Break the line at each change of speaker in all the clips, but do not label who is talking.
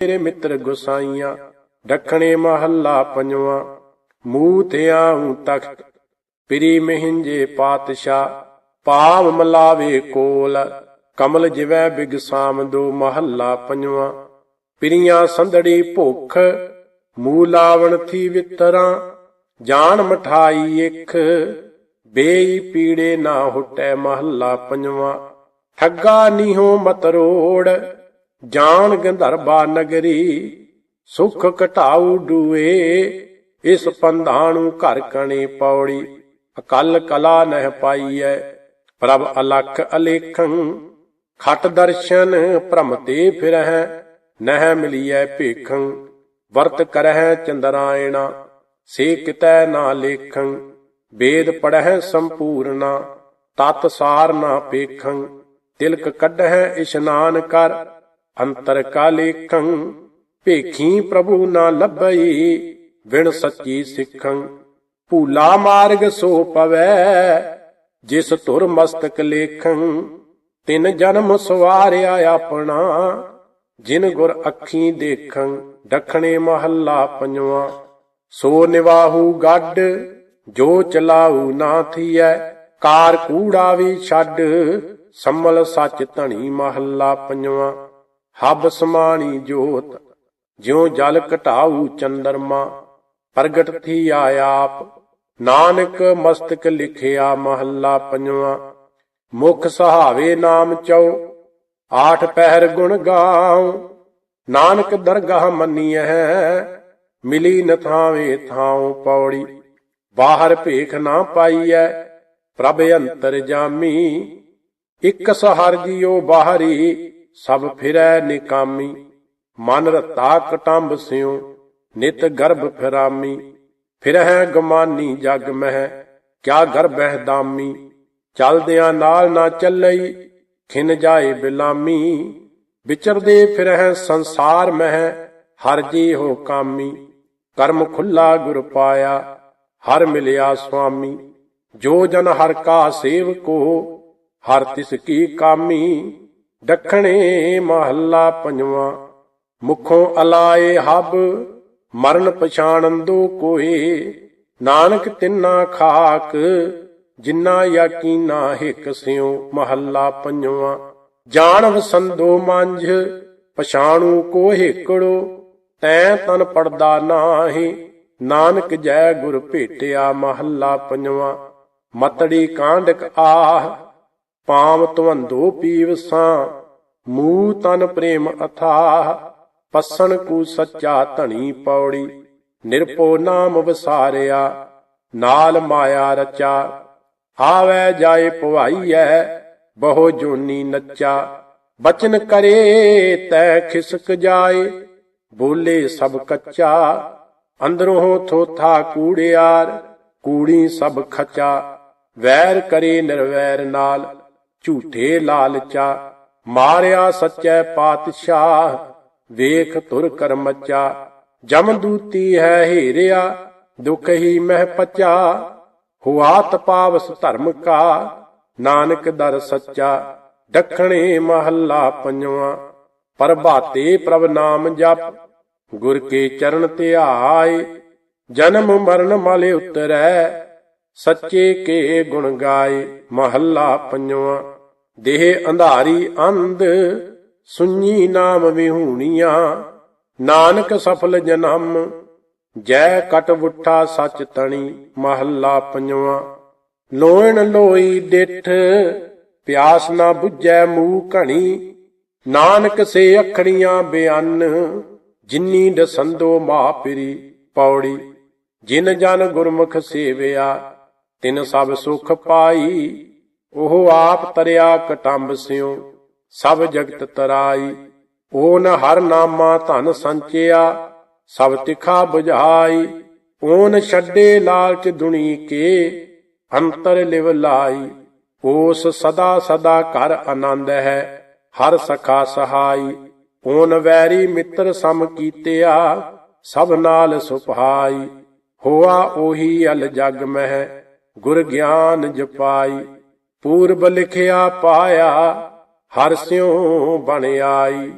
ਮੇਰੇ ਮਿੱਤਰ ਗੁਸਾਈਆਂ ਦੱਖਣੇ ਮਹੱਲਾ ਪੰਜਵਾਂ, ਮੂਹ ਤੇ ਆਉ ਤਖਤ, ਪਿਰੀ ਮਹਿੰਜੇ ਪਾਤਸ਼ਾਹ ਪਾਵ ਮਲਾਵੇ ਕੋਲ, ਕਮਲ ਜਿਵੈ ਬਿਗਸਾਮ ਦੋ ਮਹੱਲਾ ਪੰਜਵਾਂ, ਪਿਰੀਆਂ ਸੰਧੜੀ ਭੁੱਖ ਮੂਲਾਵਣ ਥੀ ਵਿਤਰਾਂ ਜਾਨ ਮਠਾਈ ਇਕ, ਬੇਈ ਪੀੜੇ ਨਾ ਹੁਟੈ ਮਹੱਲਾ ਪੰਜਵਾਂ, ਠੱਗਾ ਨੀਹੋ ਮਤ ਰੋੜ ਜਾਣ ਗੰਧਰਬਾ ਨਗਰੀ ਸੁਖ ਘਟਾਉ ਡੂਏ, ਇਸ ਪੰਧਾਣੂ ਘਰ ਕਣੇ ਪੌੜੀ, ਅਕਲ ਕਲਾ ਨਹਿ ਪਾਈਐ, ਪ੍ਰਭ ਅਲਖ ਅਲੇਖੰ, ਖਟ ਦਰਸ਼ਨ ਭ੍ਰਮ ਤੇ ਫਿਰਹਿ, ਨਹਿ ਮਿਲੀਐ ਭੇਖੰ, ਵਰਤ ਕਰਹਿ ਚੰਦਰਾਇਣਾ ਸੇ ਕਿਤੈ ਨਾ ਲੇਖੰ, ਵੇਦ ਪੜਹਿ ਸੰਪੂਰਣਾ ਤਤ ਸਾਰ ਨਾ ਪੇਖੰ, ਤਿਲਕ ਕੱਢਹਿ ਇਸ਼ਨਾਨ ਕਰ ਅੰਤਰ ਕਾਲੇਖੰ ਭੇਖੀ ਪ੍ਰਭੂ ਨਾ ਲੱਭਈ ਵਿਣ ਸੱਚੀ ਸਿੱਖੰ। ਭੂਲਾ ਮਾਰਗ ਸੋ ਪਵੈ, ਜਿਸ ਧੁਰ ਮਸਤਕ ਲੇਖੰ। ਤਿਨ ਜਨਮ ਸਵਾਰਿਆ ਆਪਣਾ, ਜਿਨ ਗੁਰ ਅੱਖੀ ਦੇਖੰ। ਡਖਣੇ ਮਹੱਲਾ ਪੰਜਵਾਂ, ਸੋ ਨਿਵਾਹੂ ਗੱਡ, ਜੋ ਚਲਾਉ ਨਾ ਥੀਐ। ਕਾਰ ਕੂੜਾ ਵੀ ਛੱਡ, ਸੰਮਲ ਸੱਚ ਧਣੀ ਮਹੱਲਾ ਪੰਜਵਾਂ। ਹਬ ਸਮਾਣੀ ਜੋਤ, ਜਿਉ ਜਲ ਘਟਾਉ ਚੰਦਰਮਾ, ਪ੍ਰਗਟ ਥੀ ਆਪ, ਨਾਨਕ ਮਸਤਕ ਲਿਖਿਆ ਮਹੱਲਾ ਪੰਜਵਾਂ, ਮੁਖ ਸਹਾਵੇ ਨਾਮ ਚਉ, ਆਠ ਪਹਿਰ ਗੁਣ ਗਾਉ, ਨਾਨਕ ਦਰਗਾਹ ਮੰਨੀਐ, ਮਿਲੀ ਨ ਥਾਵੇ ਥਾਉ ਪੌੜੀ, ਬਾਹਰ ਭੇਖ ਨਾ ਪਾਈਐ, ਪ੍ਰਭ ਅੰਤਰ ਜਾਮੀ, ਇਕ ਸਹਰ ਜਿਉ ਬਾਹਰੀ ਸਭ ਫਿਰੈ ਨਿਕਾਮੀ, ਮਨ ਰਤਾ ਕਟੰਬ ਸਿਉ, ਨਿਤ ਗਰਭ ਫਿਰਾਮੀ। ਫਿਰਹਿ ਗਮਾਨੀ ਜਗ ਮਹਿ, ਕਿਆ ਗਰਭਹਿ ਦਾਮੀ। ਚਲਦਿਆਂ ਨਾਲ ਨਾ ਚੱਲਈ, ਖਿਨ ਜਾਏ ਬਿਲਾਮੀ। ਵਿਚਰਦੇ ਫਿਰਹਿ ਸੰਸਾਰ ਮਹਿ, ਹਰ ਜੀ ਹੋ ਕਾਮੀ। ਕਰਮ ਖੁੱਲਾ ਗੁਰ ਪਾਇਆ, ਹਰ ਮਿਲਿਆ ਸੁਆਮੀ। ਜੋ ਜਨ ਹਰ ਕਾ ਸੇਵਕੋ ਹਰ ਤਿਸ ਕੀ ਕਾਮੀ। ਦੱਖਣੇ ਮਹੱਲਾ ਪੰਜਵਾਂ, ਮੁਖੋਂ ਅਲਾਏ ਹਬ, ਮਰਨ ਪਛਾਣੰਦੋ ਕੋਏ ਨਾਨਕ ਤਿੰਨਾ ਖਾਕ, ਜਿੰਨਾ ਯਕੀਨਾ ਹਿਕ ਸਿਉ ਮਹੱਲਾ ਪੰਜਵਾਂ। ਜਾਣ ਵਸੰਦੋ ਮੰਝ, ਪਛਾਣੂ ਕੋ ਹਿਕੜੋ ਤੈ ਤਨ ਪੜਦਾ ਨਾਹੀ, ਨਾਨਕ ਜੈ ਗੁਰ ਭੇਟਿਆ ਮਹੱਲਾ ਪੰਜਵਾਂ। ਮਤੜੀ ਕਾਂਡਕ ਆਹ ਪਾਮ ਤਵੰਦੋ ਪੀਵਸਾਂ ਮੂਹ ਤਨ ਪ੍ਰੇਮ ਅਥਾਹ, ਪਸਣ ਕੂ ਸੱਚਾ ਧਣੀ ਪੌੜੀ ਨਿਰਪੋ ਨਾਮ ਵਿਸਾਰਿਆ, ਨਾਲ ਮਾਇਆ ਰਚਾ, ਆਵੈ ਜਾਏ ਭਵਾਈਐ ਬਹੁ ਜੋਨੀ ਨੱਚਾ, ਬਚਨ ਕਰੇ ਤੈ ਖਿਸਕ ਜਾਏ, ਬੋਲੇ ਸਭ ਕੱਚਾ, ਅੰਦਰੋਂ ਥੋਥਾ ਕੂੜਿਆਰ, ਕੂੜੀ ਸਭ ਖਚਾ, ਵੈਰ ਕਰੇ ਨਿਰਵੈਰ ਨਾਲ ਝੂਠੇ ਲਾਲਚਾ, ਮਾਰਿਆ ਸੱਚੈ ਪਾਤਸ਼ਾਹ, ਵੇਖ ਤੁਰ ਕਰਮਚਾ ਜਮਦੂਤੀ ਹੈ ਹੀਰਿਆ, ਦੁਖ ਹੀ ਮਹਿ ਪਚਾ। ਹੁਆ ਤਪਾਵਸ ਧਰਮ ਕਾ, ਨਾਨਕ ਦਰ ਸੱਚਾ। ਦੱਖਣੇ ਮਹੱਲਾ ਪੰਜਵਾਂ ਪਰਬਾਤੇ ਪ੍ਰਭ ਨਾਮ ਜਪ। ਗੁਰ ਕੇ ਚਰਨ ਧਿਆਏ, ਜਨਮ ਮਰਨ ਮਲ ਉਤਰੈ। ਸੱਚੇ ਕੇ ਗੁਣ ਗਾਏ ਮਹੱਲਾ ਪੰਜਵਾਂ। ਦੇਹ ਅੰਧਾਰੀ ਅੰਧ ਸੁඤੀ ਨਾਮ ਵਿਹੂਣੀਆਂ। ਨਾਨਕ ਸਫਲ ਜਨਮ, ਜੈ ਕਟ ਬੁੱਠਾ ਸਚ ਤਣੀ, ਮਹੱਲਾ ਪੰਜਵਾਂ। ਲੋਇਣ ਲੋਈ ਡਿਠ, ਪਿਆਸ ਨਾ 부ਝੈ ਮੂਹ ਘਣੀ। ਨਾਨਕ ਸੇ ਅਖੜੀਆਂ ਬਿਆਨ, ਜਿਨੀ ਦਸੰਦੋ ਮਾਪਰੀ ਪੌੜੀ। ਜਿਨ ਜਨ ਗੁਰਮੁਖ ਸੇਵਿਆ ਤਿਨ ਸਭ ਸੁਖ ਪਾਈ, ਉਹ ਆਪ ਤਰਿਆ ਕਟੰਬ ਸਿਉ, ਸਭ ਜਗਤ ਤਰਾਈ। ਓਨ ਹਰ ਨਾਮਾ ਧਨ ਸੰਚਿਆ, ਸਭ ਤਿਖਾ ਬੁਝਾਈ। ਓਨ ਛੱਡੇ ਲਾਲਚ ਦੁਨੀ ਕੇ, ਅੰਤਰ ਲਿਵ ਲਾਈ। ਓਸ ਸਦਾ ਸਦਾ ਕਰ ਆਨੰਦ ਹੈ, ਹਰ ਸਖਾ ਸਹਾਈ। ਓਨ ਵੈਰੀ ਮਿੱਤਰ ਸਮ ਕੀਤਿਆ, ਸਭ ਨਾਲ ਸੁਭਾਈ ਹੋਆ ਉਹੀ ਅਲ ਜਗ ਮਹਿ। ਗੁਰ ਗਿਆਨ ਜਪਾਈ, ਪੂਰਬ ਲਿਖਿਆ ਪਾਇਆ, ਹਰ ਸਿਉ ਬਣ ਆਈ।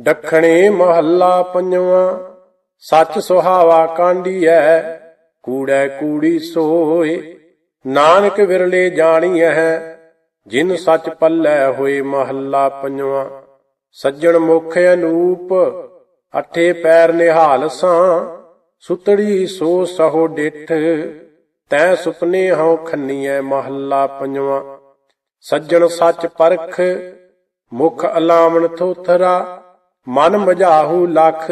ਦੱਖਣੇ ਮਹੱਲਾ ਪੰਜਵਾਂ, ਸੱਚ ਸੁਹਾਵਾ ਕਾਂਡੀਐ, ਕੂੜੈ ਕੂੜੀ ਸੋਏ। ਨਾਨਕ ਵਿਰਲੇ ਜਾਣੀਐ, ਜਿਨ ਸੱਚ ਪੱਲੇ ਹੋਏ ਮਹੱਲਾ ਪੰਜਵਾਂ। ਸੱਜਣ ਮੁਖ ਅਨੂਪ, ਅਠੇ ਪੈਰ ਨਿਹਾਲ ਸਾਂ। ਸੁਤੜੀ ਸੋ ਸਹੋ ਡਿਠ ਤੈ ਸੁਪਨੇ ਹਉ ਖੰਨੀਐ ਮਹੱਲਾ ਪੰਜਵਾਂ। ਸੱਜਣ ਸੱਚ ਪਰਖ, ਮੁਖ ਅਲਾਮਣ ਥੋਥਰਾ, ਮਨ ਮਝਾਹੂ ਲਖ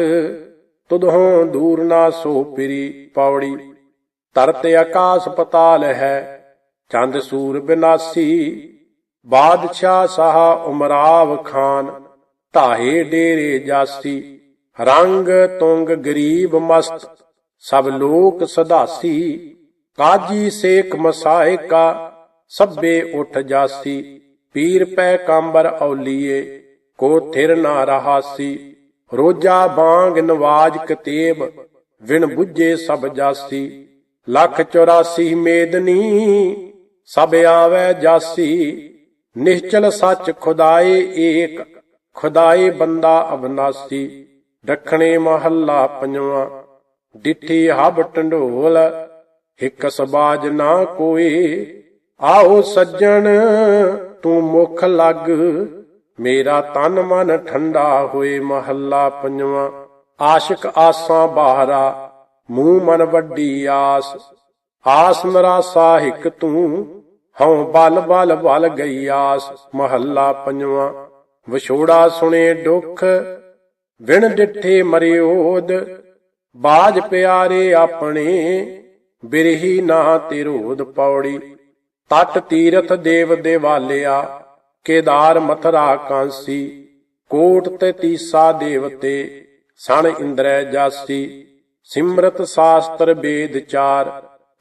ਤੁਧੋਂ ਦੂਰ ਨਾ ਸੋ ਪਿਰੀ ਪੌੜੀ। ਤਰਤ ਆਕਾਸ ਪਤਾਲ ਹੈ, ਚੰਦ ਸੂਰ ਬਿਨਾਸੀ, ਬਾਦਸ਼ਾਹ ਸਾਹ ਉਮਰਾਵ ਖਾਨ ਢਾਹੇ ਡੇਰੇ ਜਾਸੀ, ਰੰਗ ਤੁੰਗ ਗਰੀਬ ਮਸਤ, ਸਭ ਲੋਕ ਸਦਾਸੀ। ਕਾਜੀ ਸੇਖ ਮਸਾਇਕਾ ਸਭੇ ਉਠ ਜਾਸੀ, ਪੀਰ ਪੈ ਕਾਂਬਰ ਔਲੀਏ, ਕੋ ਥਿਰ ਨਾ ਰਹਾਸੀ, ਰੋਜਾ ਬਾਂਗ ਨਵਾਜ ਕਤੇਬ, ਵਿਣ ਬੁੱਝੇ ਸਭ ਜਾਸੀ, ਲੱਖ 84 ਮੇਦਨੀ, ਸਭ ਆਵੈ ਜਾਸੀ, ਨਿਸ਼ਚਲ ਸੱਚ ਖੁਦਾਏ ਏਕ, ਖੁਦਾਏ ਬੰਦਾ ਅਬਨਾਸੀ ਦੱਖਣੇ ਮਹੱਲਾ ਪੰਜਵਾਂ, ਡਿੱਠੀ ਹਬ ਟੰਡੋਲ ਹਿੱਕ ਸਬਾਜ ਨਾ ਕੋਏ ਆਓ ਸੱਜਣ, ਤੂੰ ਮੁਖ ਲੱਗ। ਮੇਰਾ ਤਨ ਮਨ ਠੰਡਾ ਹੋਏ ਮਹੱਲਾ ਪੰਜਵਾਂ। ਆਸ਼ਿਕ ਆਸਾਂ ਬਾਹਰਾ, ਮੂੰਹ ਮਨ ਵੱਡੀ ਆਸ। ਆਸ ਨਰਾਸਾ ਹਿਕ ਤੂੰ, ਹਉ ਬਲ ਬਲ ਬਲ ਗਈ ਆਸ। ਮਹੱਲਾ ਪੰਜਵਾਂ। ਵਿਛੋੜਾ ਸੁਣੇ ਦੁੱਖ ਵਿਣ ਡਿੱਠੇ ਮਰਿਓਦ ਬਾਜ ਪਿਆਰੇ ਆਪਣੇ ਬਿਰਹੀ ਨਾ ਤਿਰੋਧ ਪੌੜੀ, ਤਟ ਤੀਰਥ ਦੇਵ ਦੇਵਾਲਿਆ, ਕੇਦਾਰ ਮਥਰਾ ਕਾਂਸੀ, ਕੋਟ ਤੇ ਤੀਸਾ ਦੇਵਤੇ, ਸਣ ਇੰਦਰੈ ਜਾਸੀ, ਸਿਮਰਤ ਸਾਸਤਰ ਵੇਦ ਚਾਰ,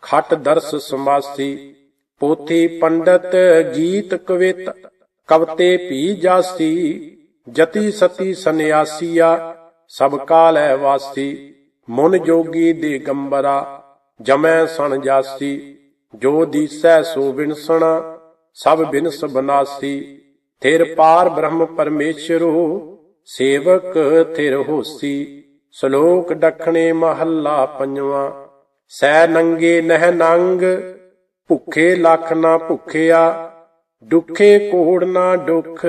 ਖਟ ਦਰਸ ਸਮਾਸੀ, ਪੋਥੀ ਪੰਡਤ ਗੀਤ ਕਵਿਤ, ਕਵਤੇ ਭੀ ਜਾਸੀ, ਜਤੀ ਸਤੀ ਸੰਨਿਆਸੀਆ, ਸਭ ਕਾਲੈ ਵਾਸੀ, ਮਨ ਜੋਗੀ ਦੇ ਗੰਬਰਾ ਜਮੈ ਸਣ ਜਾਸੀ, ਜੋ ਦੀਸੈ ਸੋ ਵਿਨਸਣਾ ਸਭ ਬਿਨਸ ਬਨਾਸੀ। ਥਿਰ ਪਾਰ ਬ੍ਰਹਮ ਪਰਮੇਸ਼ਰੋ, ਸੇਵਕ ਥਿਰ ਹੋਸੀ। ਸ਼ਲੋਕ ਡਖਣੇ ਮਹੱਲਾ ਪੰਜਵਾਂ, ਸੈ ਨੰਗੇ ਨਹਿ ਨੰਗ, ਭੁੱਖੇ ਲੱਖ ਨਾ ਭੁੱਖਿਆ। ਦੁਖੇ ਕੋੜ ਨਾ ਦੁਖ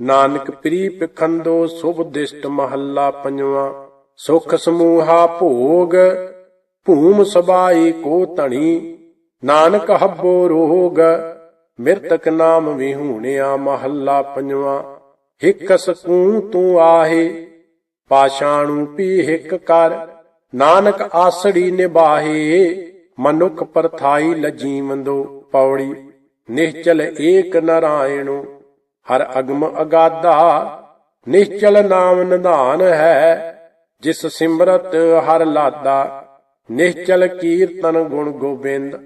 ਨਾਨਕ ਪ੍ਰੀ ਪਖੰਦੋ ਸੁਭ ਦਿਸ਼ਟ ਮਹੱਲਾ ਪੰਜਵਾਂ। ਸੁਖ ਸਮੂਹਾ ਭੋਗ ਭੂਮ ਸਬਾਈ ਕੋ ਧਣੀ। ਨਾਨਕ ਹੱਬੋ ਰੋਗ, ਮਿਰਤਕ ਨਾਮ ਵਿਹੂਣਿਆ ਮਹੱਲਾ ਪੰਜਵਾਂ। ਹਿੱਕ ਸਕੂ ਤੂੰ ਆਹੇ, ਪਾਸ਼ਾਣੂ ਪੀ ਹਿੱਕ ਕਰ। ਨਾਨਕ ਆਸੜੀ ਨਿਬਾਹੇ ਮਨੁਖ ਪਰਥਾਈ ਲਜੀਵੰਦੋ ਪੌੜੀ। ਨਿਸ਼ਚਲ ਏਕ ਨਰਾਇਣੋ, ਹਰ ਅਗਮ ਅਗਾਦਾ ਨਿਸ਼ਚਲ ਨਾਮ ਨਿਧਾਨ ਹੈ, ਜਿਸ ਸਿਮਰਤ ਹਰ ਲਾਦਾ। ਨਿਸ਼ਚਲ ਕੀਰਤਨ ਗੁਣ ਗੋਬਿੰਦ,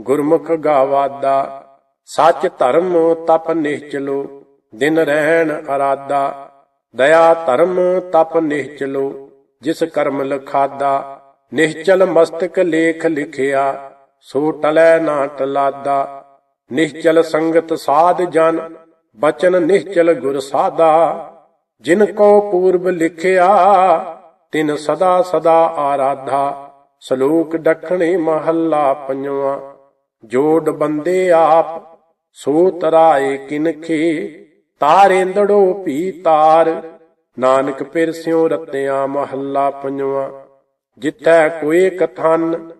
ਗੁਰਮੁਖ ਗਾਵਾਦਾ ਸੱਚ ਧਰਮ ਤਪ ਨਿਸ਼ਚਲੋ, ਦਿਨ ਰਹਿਣ ਅਰਾਦਾ, ਦਇਆ ਧਰਮ ਤਪ ਨਿਸ਼ਚਲੋ, ਜਿਸ ਕਰਮ ਲਖਾਦਾ, ਨਿਸ਼ਚਲ ਮਸਤਕ ਲੇਖ ਲਿਖਿਆ ਸੋ ਟਲੈ ਨਾ ਟਲਾਦਾ ਨਿਸ਼ਚਲ ਸੰਗਤ ਸਾਧ ਜਨ, ਬਚਨ ਨਿਸ਼ਚਲ ਗੁਰ ਸਾਦਾ, ਜਿਨ ਕੋ ਪੂਰਬ ਲਿਖਿਆ, ਤਿਨ ਸਦਾ ਸਦਾ ਆਰਾਧਾ। ਸ਼ਲੋਕ ਡਖਣੇ ਮਹੱਲਾ ਪੰਜਵਾਂ। ਜੋੜ ਬੰਦੇ ਆਪ ਸੋ ਤਰਾਏ ਕਿਨਖੇ ਤਾਰੇਂਦੜੋ ਭੀ ਤਾਰ, ਨਾਨਕ ਪਿਰ ਸਿਉ ਰਤਿਆ ਮਹੱਲਾ ਪੰਜਵਾਂ। ਜਿੱਥੈ ਕੋਏ ਕਥਨ,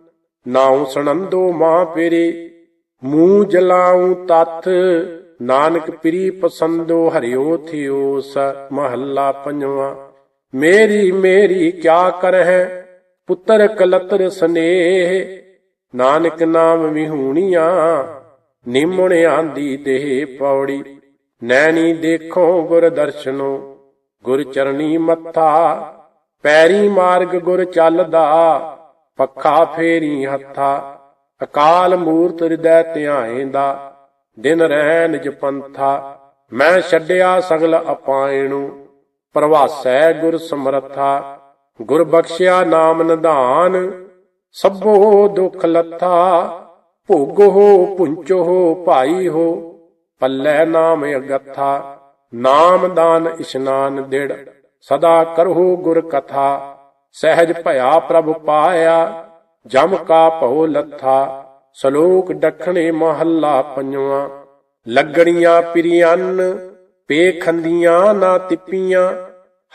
ਨਾਉ ਸੁਣੰਦੋ ਮਾਂ ਪੇਰੇ। ਮੂੰਹ ਜਲਾਉ ਤਤ ਨਾਨਕ ਪ੍ਰੀ ਪਸੰਦੋ ਹਰਿਓ ਥਿਓ ਸ ਮਹੱਲਾ ਪੰਜਵਾਂ। ਮੇਰੀ ਮੇਰੀ ਕਿਆ ਕਰਹਿ ਪੁੱਤਰ ਕਲਤਰ ਸਨੇਹ, ਨਾਨਕ ਨਾਮ ਵਿਹੂਣੀਆਂ, ਨਿਮਣ ਆਂਦੀ ਦੇਹ ਪੌੜੀ। ਨੈਣੀ ਦੇਖੋ ਗੁਰ ਦਰਸ਼ਨੋ, ਗੁਰ ਚਰਣੀ ਮੱਥਾ। ਪੈਰੀ ਮਾਰਗ ਗੁਰ ਚੱਲਦਾ, ਪੱਖਾ ਫੇਰੀ ਹੱਥਾ। ਅਕਾਲ ਮੂਰਤ ਹਿਰਦੈ ਧਿਆਏਂਦਾ, ਦਿਨ ਰਹਿ ਜਪੰਥਾ ਮੈਂ ਛੱਡਿਆ ਸਗਲ ਅਪਾਇਣੂ, ਪ੍ਰਵਾਸੈ ਗੁਰ ਸਮਰਥਾ। ਗੁਰ ਬਖਸ਼ਿਆ ਨਾਮ ਨਿਧਾਨ, ਸਭੋ ਦੁਖ ਲੱਥਾ, ਭੋਗੋ ਪੁੰਚੋ ਭਾਈ ਹੋ, ਪੱਲੇ ਨਾਮ ਅਗੱਥਾ, ਨਾਮ ਦਾਨ ਇਸ਼ਨਾਨ ਦਿੜ, ਸਦਾ ਕਰਹੁ ਗੁਰ ਕਥਾ, ਸਹਿਜ ਭਇਆ ਪ੍ਰਭ ਪਾਇਆ, ਜਮ ਕਾ ਭਉ ਲੱਥਾ, ਸ਼ਲੋਕ ਡਖਣੇ ਮਹੱਲਾ ਪੰਜਵਾਂ, ਲੱਗਣੀਆਂ ਪ੍ਰਿਯੰਨ ਪੇਖੰਦੀਆਂ ਨਾ ਤਿੱਪੀਆਂ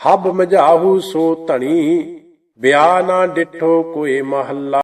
ਹਬ ਮਝਾਹੂ ਸੋ ਧਣੀ ਬਿਆ ਨਾ ਡਿਠੋ ਕੋਏ ਮਹੱਲਾ।